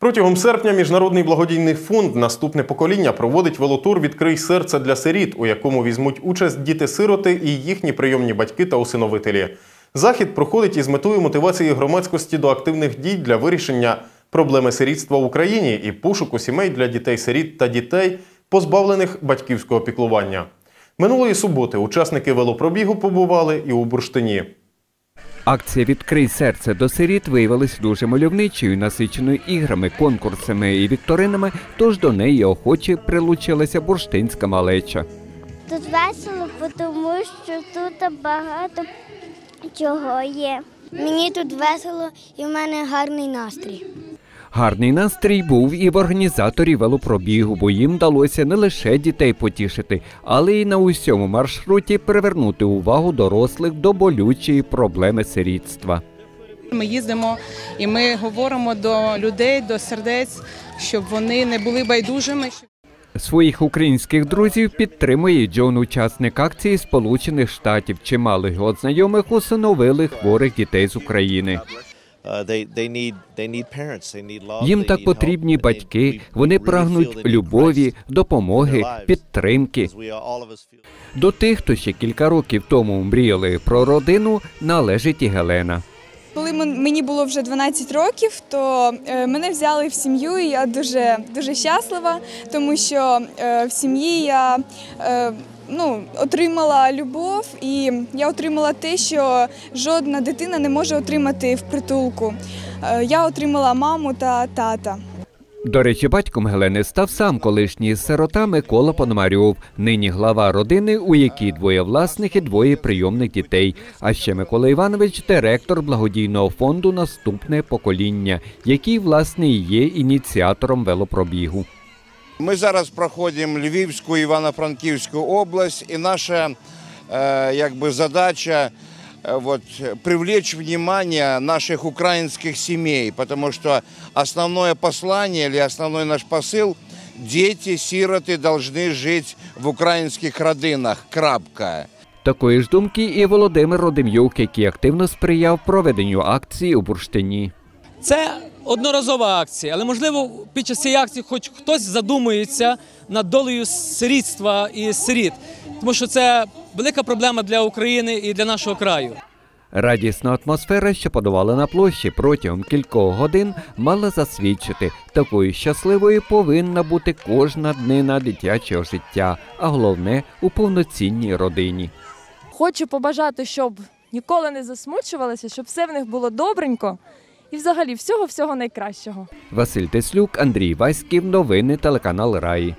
Протягом серпня міжнародний благодійний фонд Наступне покоління проводить велотур Відкрий серце для сиріт, у якому візьмуть участь діти-сироти і їхні прийомні батьки та усиновителі. Захід проходить із метою мотивації громадськості до активних дій для вирішення проблеми сирітства в Україні і пошуку сімей для дітей-сиріт та дітей, позбавлених батьківського піклування. Минулої суботи учасники велопробігу побували і у Бурштині. Акція Відкрий серце до сиріт виявилась дуже мальовничою, насиченою іграми, конкурсами і вікторинами, тож до неї охоче прилучилася бурштинська малеча. Тут весело, тому що тут багато чого є. Мені тут весело і в мене гарний настрій. Гарний настрій був і в організаторів велопробігу, бо їм вдалося не лише дітей потішити, але й на усьому маршруті привернути увагу дорослих до болючої проблеми сирітства. Ми їздимо і ми говоримо до людей, до сердець, щоб вони не були байдужими. Своїх українських друзів підтримує Джон, учасник акції Сполучених Штатів. Чимало його знайомих усиновили хворих дітей з України. Їм так потрібні батьки. Вони прагнуть любові, допомоги, підтримки. До тих, хто ще кілька років тому мріяли про родину, належить і Гелена. Коли мені було вже 12 років, то е, мене взяли в сім'ю, і я дуже дуже щаслива, тому що е, в сім'ї я е, ну, отримала любов, і я отримала те, що жодна дитина не може отримати в притулку. Е, Я отримала маму та тата. До речі, батьком Гелени став сам колишній сирота Микола Пономарьов, нині глава родини, у якій двоє власних і двоє прийомних дітей. А ще Микола Іванович, директор благодійного фонду Наступне покоління, який власне і є ініціатором велопробігу. Ми зараз проходимо Львівську, Івано-Франківську область, і наша е, якби задача е, вот, привлечь внимание наших украинских семей, потому что основное послание или основной наш посыл – дети, сироты должны жить в украинских родинах. Крапка. Такої ж думки і Володимир Родим'юк, який активно сприяв проведенню акції у Бурштині. Це одноразова акція, але можливо під час цієї акції хоч хтось задумується над долею сирітства і сиріт, тому що це велика проблема для України і для нашого краю. Радісна атмосфера, що подавала на площі протягом кількох годин, мала засвідчити, такою щасливою повинна бути кожна днина дитячого життя, а головне у повноцінній родині. Хочу побажати, щоб ніколи не засмучувалися, щоб все в них було добренько і взагалі всього-всього найкращого. Василь Теслюк, Андрій Васьків, новини телеканал Раї.